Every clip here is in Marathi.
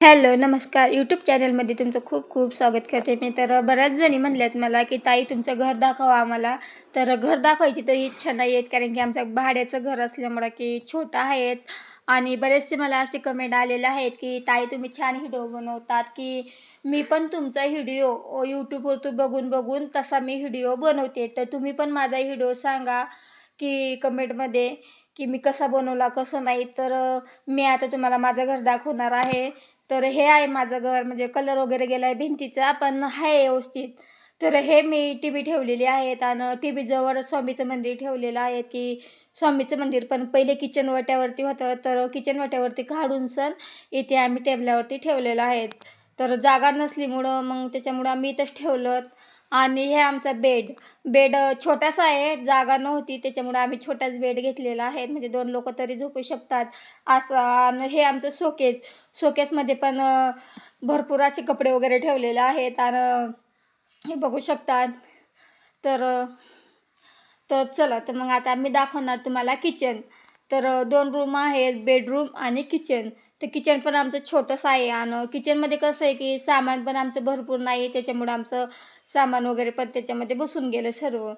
हॅलो नमस्कार. यूट्यूब चॅनलमध्ये तुमचं खूप खूप स्वागत करते मी. तर बऱ्याच जणी म्हणल्यात मला की ताई तुमचं घर दाखवा आम्हाला. तर घर दाखवायची तर इच्छा नाही आहेत कारण की आमचं भाड्याचं घर असल्यामुळं की छोटं आहेत. आणि बरेचसे मला असे कमेंट आलेले आहेत की ताई तुम्ही छान व्हिडिओ बनवतात की मी पण तुमचा व्हिडिओ यूट्यूबवरतून बघून बघून तसा मी व्हिडिओ बनवते. तर तुम्ही पण माझा व्हिडिओ सांगा की कमेंटमध्ये की मी कसा बनवला कसं नाही. तर मी आता तुम्हाला माझं घर दाखवणार आहे. तर हे आहे माझं घर म्हणजे कलर वगैरे गेला आहे भिंतीचा पण आहे व्यवस्थित. तर हे मी टी व्ही ठेवलेली आहेत आणि टी व्हीजवळ स्वामीचं मंदिर ठेवलेलं आहे की स्वामीचं मंदिर पण पहिले किचन वाट्यावरती होतं तर किचन वाट्यावरती काढून सण इथे आम्ही टेबलावरती ठेवलेलं आहेत. तर जागा नसलीमुळं मग त्याच्यामुळं आम्ही इथंच ठेवलं आणि हे आमचा बेड. बेड छोटासा आहे जागा नव्हती त्याच्यामुळे आम्ही छोटाच बेड घेतलेला आहे. म्हणजे दोन लोक तरी झोपू शकतात. असं आणि हे आमचं शोकेस शोकेसमध्ये पण भरपूर असे कपडे वगैरे ठेवलेले आहेत. आणि हे बघू शकतात. तर तर चला तर मग आता मी दाखवणार तुम्हाला किचन तर दोन रूम आहेत बेडरूम आणि किचन. तर किचन पण आमचं छोटंसं आहे आणि किचनमध्ये कसं आहे की सामान पण आमचं भरपूर नाही त्याच्यामुळं आमचं सामान वगैरे पण त्याच्यामध्ये बसून गेलं सर्व.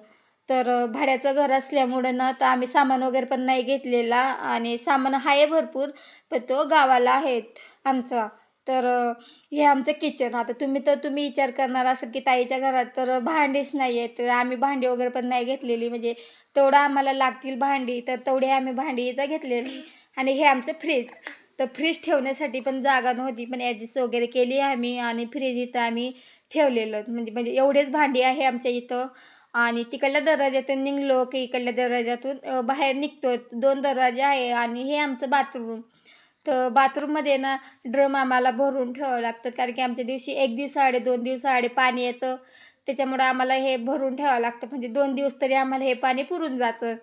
तर भाड्याचं घर असल्यामुळं ना तर आम्ही सामान वगैरे पण नाही घेतलेला आणि सामान आहे भरपूर पण तो गावाला आहेत आमचा. तर हे आमचं किचन आता तुम्ही तर तुम्ही विचार करणार असाल की ताईच्या घरात तर भांडीच नाही आहेत. तर आम्ही भांडी वगैरे पण नाही घेतलेली. म्हणजे तेवढं आम्हाला लागतील भांडी. तर तेवढी आम्ही भांडी इथं घेतलेली. आणि हे आमचं फ्रीज तर फ्रीज ठेवण्यासाठी पण जागा नव्हती. पण ॲडजस्ट वगैरे केली आम्ही आणि फ्रीज इथं आम्ही ठेवलेलं. म्हणजे म्हणजे एवढेच भांडी आहे आमच्या इथं. आणि तिकडल्या दरवाज्यातून निघलो की इकडल्या दरवाज्यातून बाहेर निघतो दोन दरवाजे आहे आणि हे आमचं बाथरूम तर बाथरूममध्ये ना ड्रम आम्हाला भरून ठेवावं लागतं. कारण की आमच्या दिवशी एक दिवसाआडे दोन दिवसाआडे पाणी येतं. त्याच्यामुळं आम्हाला हे भरून ठेवावं लागतं. म्हणजे दोन दिवस तरी आम्हाला हे पाणी पुरून जातं.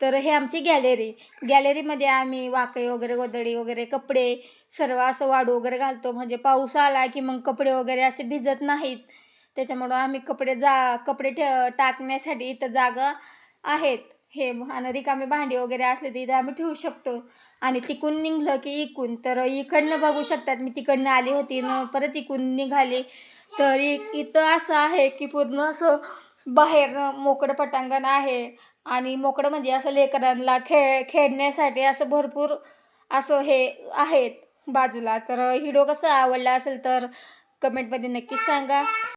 तर हे आमची गॅलरी गॅलरीमध्ये आम्ही वाकई वगैरे गोदडी वगैरे कपडे सर्व असं वाढू वगैरे घालतो. म्हणजे पाऊस आला की मग कपडे वगैरे असे भिजत नाहीत. त्याच्यामुळं आम्ही कपडे जा कपडे ठे टाकण्यासाठी इथं जागा आहेत. हे आणि रिकामे भांडी वगैरे असले तर इथं आम्ही ठेवू शकतो. आणि तिकून निघलं की इकून. तर इकडनं बघू शकतात मी तिकडनं आली होती न परत इकून निघाली. तर इथं असं आहे की पूर्ण असं बाहेर मोकळं पटांगण आहे. आणि मोकळं म्हणजे असं लेकरांना खेळ खेळण्यासाठी असं भरपूर असं हे आहेत बाजूला. तर हिडो कसा आवडला असेल तर कमेंटमध्ये नक्कीच सांगा.